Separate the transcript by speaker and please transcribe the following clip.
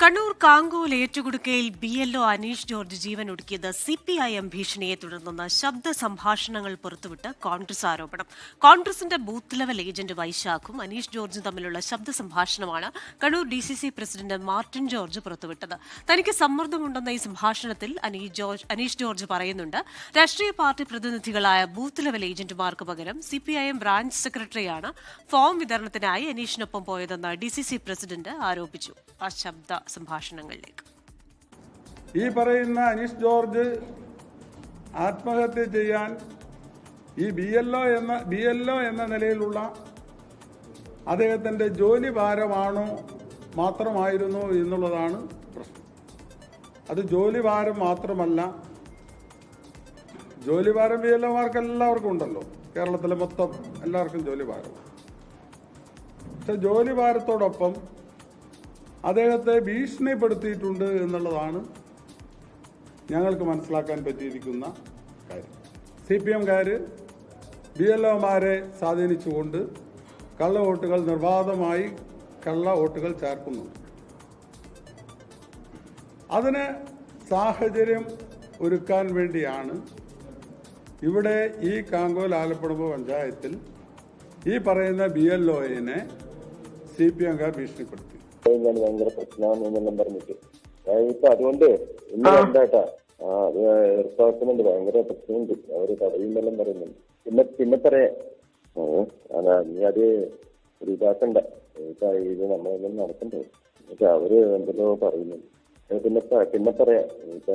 Speaker 1: Kannur Kankol ഏറ്റുകൊടുക്കയിൽ B L O Aneesh George ജീവൻ ഒടുക്കിയത് C P I M ഭീഷണിയെ തുടർന്നെന്ന ശബ്ദ സംഭാഷണങ്ങൾ പുറത്തുവിട്ട് കോൺഗ്രസ് ആരോപണം. കോൺഗ്രസിന്റെ ബൂത്ത് ലെവൽ ഏജന്റ് വൈശാഖും അനീഷ് ജോർജും തമ്മിലുള്ള ശബ്ദ സംഭാഷണമാണ് Kannur D C C president Martin George പുറത്തുവിട്ടത്. തനിക്ക് സമ്മർദ്ദമുണ്ടെന്ന ഈ സംഭാഷണത്തിൽ അനീഷ് ജോർജ് അനീഷ് ജോർജ് പറയുന്നുണ്ട് രാഷ്ട്രീയ പാർട്ടി പ്രതിനിധികളായ ബൂത്ത് ലെവൽ ഏജന്റുമാർക്ക് പകരം C P I M branch സെക്രട്ടറിയാണ് ഫോം വിതരണത്തിനായി അനീഷിനൊപ്പം പോയതെന്ന് ഡി സി സി പ്രസിഡന്റ് ആരോപിച്ചു. ആ ശബ്ദ സംഭാഷണങ്ങളിലേക്ക്.
Speaker 2: ഈ പറയുന്ന അനീഷ് ജോർജ് ആത്മഹത്യ ചെയ്യാൻ ഈ ബി എൽ ഒ എന്ന ബി എൽ ഒ എന്ന നിലയിലുള്ള അദ്ദേഹത്തിന്റെ ജോലി ഭാരമാണോ മാത്രമായിരുന്നു എന്നുള്ളതാണ് പ്രശ്നം. അത് ജോലി ഭാരം മാത്രമല്ല ജോലി ഭാരം ബി എൽ ഒമാർക്ക് എല്ലാവർക്കും ഉണ്ടല്ലോ. കേരളത്തിലെ മൊത്തം എല്ലാവർക്കും ജോലി ഭാരം പക്ഷെ ജോലി ഭാരത്തോടൊപ്പം അദ്ദേഹത്തെ ഭീഷണിപ്പെടുത്തിയിട്ടുണ്ട് എന്നുള്ളതാണ് ഞങ്ങൾക്ക് മനസ്സിലാക്കാൻ പറ്റിയിരിക്കുന്ന കാര്യം. സി പി എംകാർ ബി എൽ ഒമാരെ സ്വാധീനിച്ചുകൊണ്ട് കള്ള വോട്ടുകൾ നിർബാധമായി കള്ള വോട്ടുകൾ ചേർക്കുന്നു. അതിന് സാഹചര്യം ഒരുക്കാൻ വേണ്ടിയാണ് ഇവിടെ ഈ കാങ്കോൽ ആലപ്പുഴ പഞ്ചായത്തിൽ ഈ പറയുന്ന ബി എൽ ഒയെ സി പി എംകാർ ഭീഷണിപ്പെടുത്തി.
Speaker 3: ഞാൻ ഭയങ്കര പ്രശ്നമാണ് എന്നെല്ലാം പറഞ്ഞിട്ട്. ഇപ്പൊ അതുകൊണ്ട് ഇന്ന് രണ്ടായിട്ടാ ആ അത് ഏർപ്പാക്കുന്നുണ്ട് ഭയങ്കര പ്രശ്നമുണ്ട്. അവർ തടയുന്നെല്ലാം പറയുന്നുണ്ട്. പിന്നെ പിന്നെ പറയാ. ഓ അതാ നീ അത് ഒരു ഇതാക്കണ്ട. ഇത് നമ്മളൊന്നും നടക്കണ്ടേ? എന്നിട്ട് അവർ എന്തെല്ലോ പറയുന്നുണ്ട്. പിന്നെ പിന്നെ പറയാം. ഇപ്പൊ